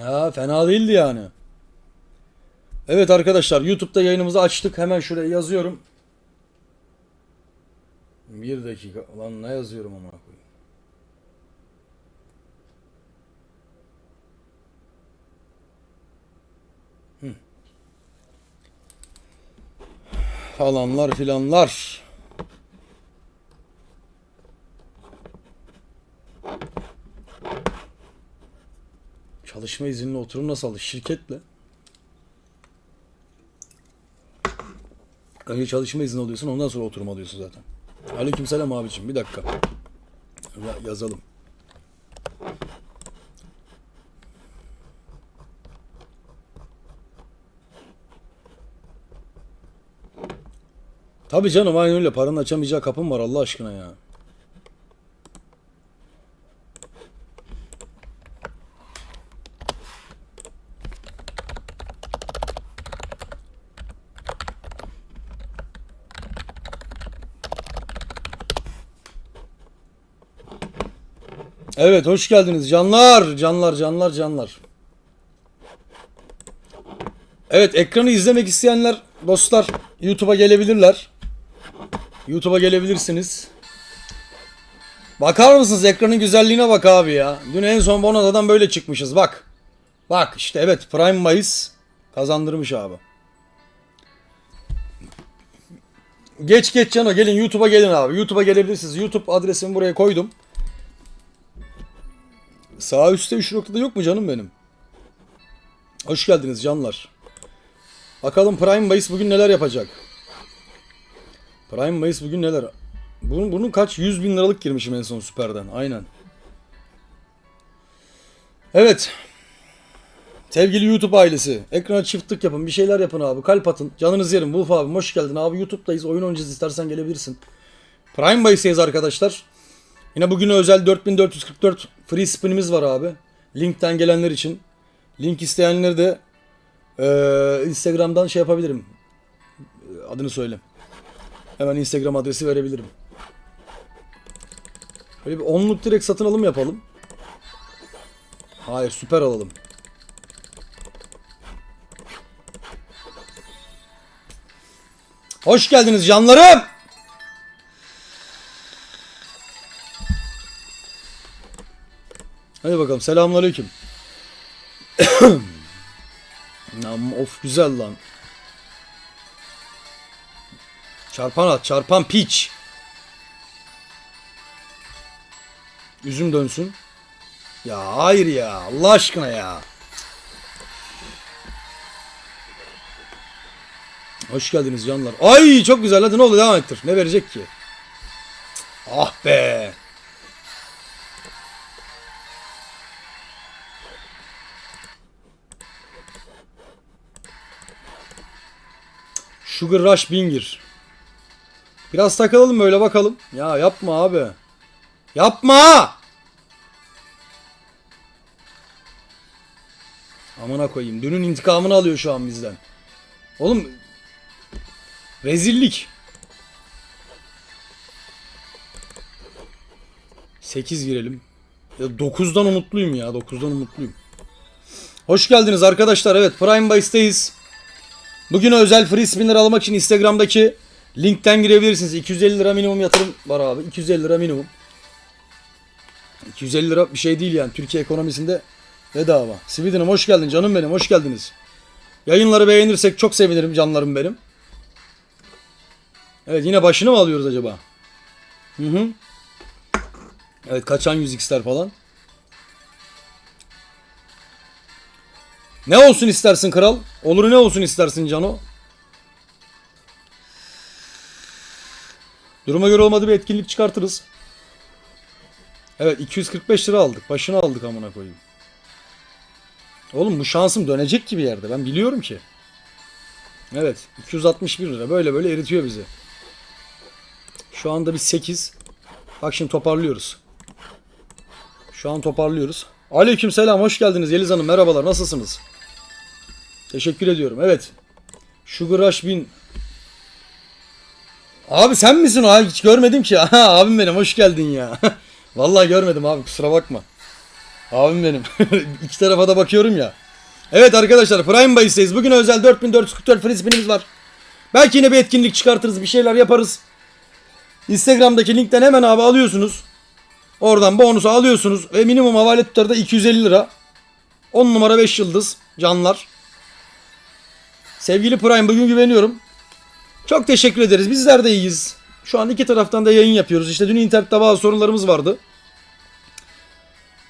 Ha fena değildi yani. Evet arkadaşlar YouTube'da yayınımızı açtık. Hemen şuraya yazıyorum. Bir dakika. Lan ne yazıyorum. Hı. Falanlar filanlar. Çalışma izinli oturum nasıl aldı? Şirketle. Önce çalışma izni alıyorsun ondan sonra oturum alıyorsun zaten. Aleykümselam abicim bir dakika. Ya- yazalım. Tabii canım aynen öyle. Paranın açamayacağı kapım var Allah aşkına ya. Evet hoş geldiniz canlar canlar canlar canlar. Evet ekranı izlemek isteyenler dostlar YouTube'a gelebilirler. YouTube'a gelebilirsiniz. Bakar mısınız ekranın güzelliğine bak abi ya. Dün en son Bonada'dan böyle çıkmışız bak. Bak işte evet Prime Mayıs kazandırmış abi. Geç geç Cano gelin YouTube'a gelin abi. YouTube'a gelebilirsiniz. YouTube adresimi buraya koydum. Sağ üstte 3 noktada yok mu canım benim? Hoş geldiniz canlar. Bakalım Prime Bayis bugün neler yapacak? Prime Bayis bugün neler? Bunun, bunun kaç? 100 bin liralık girmişim en son Süper'den. Aynen. Evet. Sevgili YouTube ailesi. Ekrana çift tık yapın. Bir şeyler yapın abi. Kalp atın. Canınız yerim. Wolf abi hoş geldin. Abi YouTube'dayız. Oyun oynayacağız. istersen gelebilirsin. Prime Bayis'teyiz arkadaşlar. Yine bugüne özel 4444 free spinimiz var abi. Linkten gelenler için. Link isteyenleri de eee, Instagram'dan şey yapabilirim. Adını söyle. Hemen Instagram adresi verebilirim. Böyle bir onluk direkt satın alım yapalım. Hayır süper alalım. Hoş geldiniz canlarım. Hadi bakalım selamünaleyküm. Of güzel lan. Çarpan at, çarpan piç. Üzüm dönsün. Ya hayır ya, Allah aşkına ya. Hoş geldiniz canlar. Ay çok güzel hadi ne oldu devam ettir. Ne verecek ki? Ah be. Sugar Rush Bingir. Biraz takılalım böyle bakalım. Ya yapma abi. Yapma! Amına koyayım. Dünün intikamını alıyor şu an bizden. Oğlum rezillik. 8 girelim. Ya 9'dan umutluyum ya. 9'dan umutluyum. Hoş geldiniz arkadaşlar. Evet Prime Base'teyiz. Bugün özel free spinner almak için Instagram'daki linkten girebilirsiniz. 250 lira minimum yatırım var abi. 250 lira minimum. 250 lira bir şey değil yani. Türkiye ekonomisinde bedava. Sweden'ım hoş geldin canım benim. Hoş geldiniz. Yayınları beğenirsek çok sevinirim canlarım benim. Evet yine başını mı alıyoruz acaba? Hı hı. Evet kaçan 100x'ler falan. Ne olsun istersin kral? Olur ne olsun istersin Cano? Duruma göre olmadı bir etkinlik çıkartırız. Evet 245 lira aldık. Başını aldık amına koyayım. Oğlum bu şansım dönecek gibi yerde. Ben biliyorum ki. Evet 261 lira. Böyle böyle eritiyor bizi. Şu anda biz 8. Bak şimdi toparlıyoruz. Şu an toparlıyoruz. Aleyküm selam hoş geldiniz Yeliz Hanım merhabalar nasılsınız? Teşekkür ediyorum evet. Sugar Rush 1000. Abi sen misin o? Hiç görmedim ki. Abim benim hoş geldin ya. Vallahi görmedim abi kusura bakma. Abim benim. İki tarafa da bakıyorum ya. Evet arkadaşlar Prime Base'deyiz. Bugün özel 4444 free spinimiz var. Belki yine bir etkinlik çıkartırız. Bir şeyler yaparız. Instagram'daki linkten hemen abi alıyorsunuz. Oradan bonusu alıyorsunuz. Ve minimum havale tutarı da 250 lira. 10 numara 5 yıldız. Canlar. Sevgili Prime bugün güveniyorum. Çok teşekkür ederiz. Bizler de iyiyiz. Şu an iki taraftan da yayın yapıyoruz. İşte dün internette bazı sorunlarımız vardı.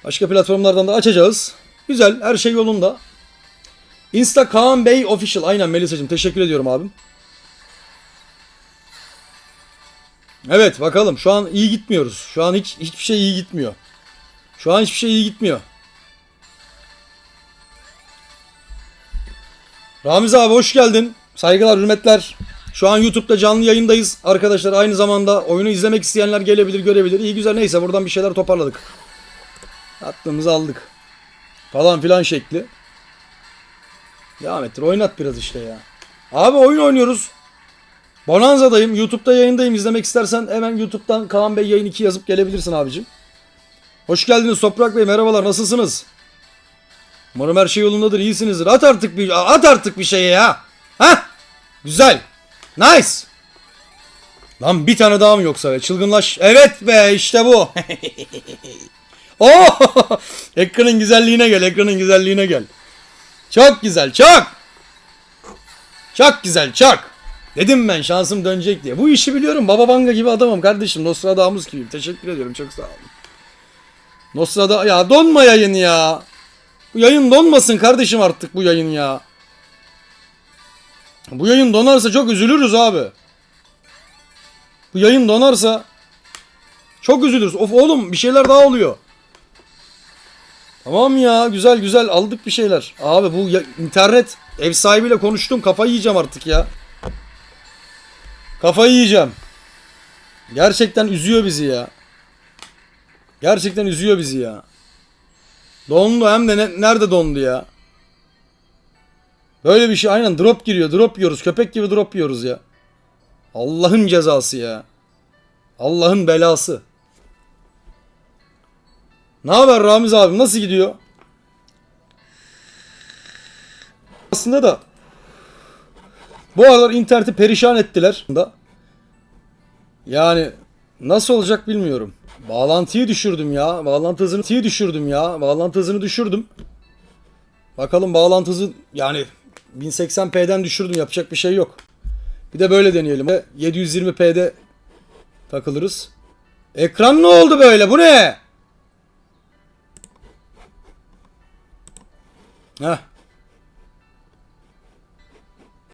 Başka platformlardan da açacağız. Güzel. Her şey yolunda. Insta Kaan Bey Official. Aynen Melisa'cığım. Teşekkür ediyorum abim. Evet bakalım. Şu an iyi gitmiyoruz. Şu an hiç hiçbir şey iyi gitmiyor. Şu an hiçbir şey iyi gitmiyor. Ramiz abi hoş geldin. Saygılar, hürmetler. Şu an YouTube'da canlı yayındayız. Arkadaşlar aynı zamanda oyunu izlemek isteyenler gelebilir, görebilir. İyi güzel neyse buradan bir şeyler toparladık. Attığımızı aldık. Falan filan şekli. Devam ettir. Oynat biraz işte ya. Abi oyun oynuyoruz. Bonanza'dayım. YouTube'da yayındayım. İzlemek istersen hemen YouTube'dan Kaan Bey yayın 2 yazıp gelebilirsin abicim. Hoş geldiniz Toprak Bey. Merhabalar. Nasılsınız? Umarım her şey yolundadır. iyisinizdir. At artık bir at artık bir şeye ya. Ha? Güzel. Nice. Lan bir tane daha mı yoksa be? Çılgınlaş. Evet be işte bu. Oo! ekranın güzelliğine gel. Ekranın güzelliğine gel. Çok güzel. Çok. Çok güzel. Çok. Dedim ben şansım dönecek diye. Bu işi biliyorum. Baba Vanga gibi adamım kardeşim. Nostradamus gibiyim. Teşekkür ediyorum. Çok sağ olun. Nostrada ya donma yayın ya. Bu yayın donmasın kardeşim artık bu yayın ya. Bu yayın donarsa çok üzülürüz abi. Bu yayın donarsa çok üzülürüz. Of oğlum bir şeyler daha oluyor. Tamam ya güzel güzel aldık bir şeyler. Abi bu ya- internet ev sahibiyle konuştum kafayı yiyeceğim artık ya. Kafayı yiyeceğim. Gerçekten üzüyor bizi ya. Gerçekten üzüyor bizi ya. Dondu hem de ne- nerede dondu ya? Böyle bir şey aynen drop giriyor drop yiyoruz köpek gibi drop yiyoruz ya. Allah'ın cezası ya. Allah'ın belası. Ne haber Ramiz abi nasıl gidiyor? Aslında da bu aralar interneti perişan ettiler. Yani nasıl olacak bilmiyorum. Bağlantıyı düşürdüm ya. Bağlantı hızını düşürdüm ya. Bağlantı hızını düşürdüm. Bakalım bağlantı hızı yani 1080p'den düşürdüm yapacak bir şey yok. Bir de böyle deneyelim. 720p'de takılırız. Ekran ne oldu böyle? Bu ne? Heh.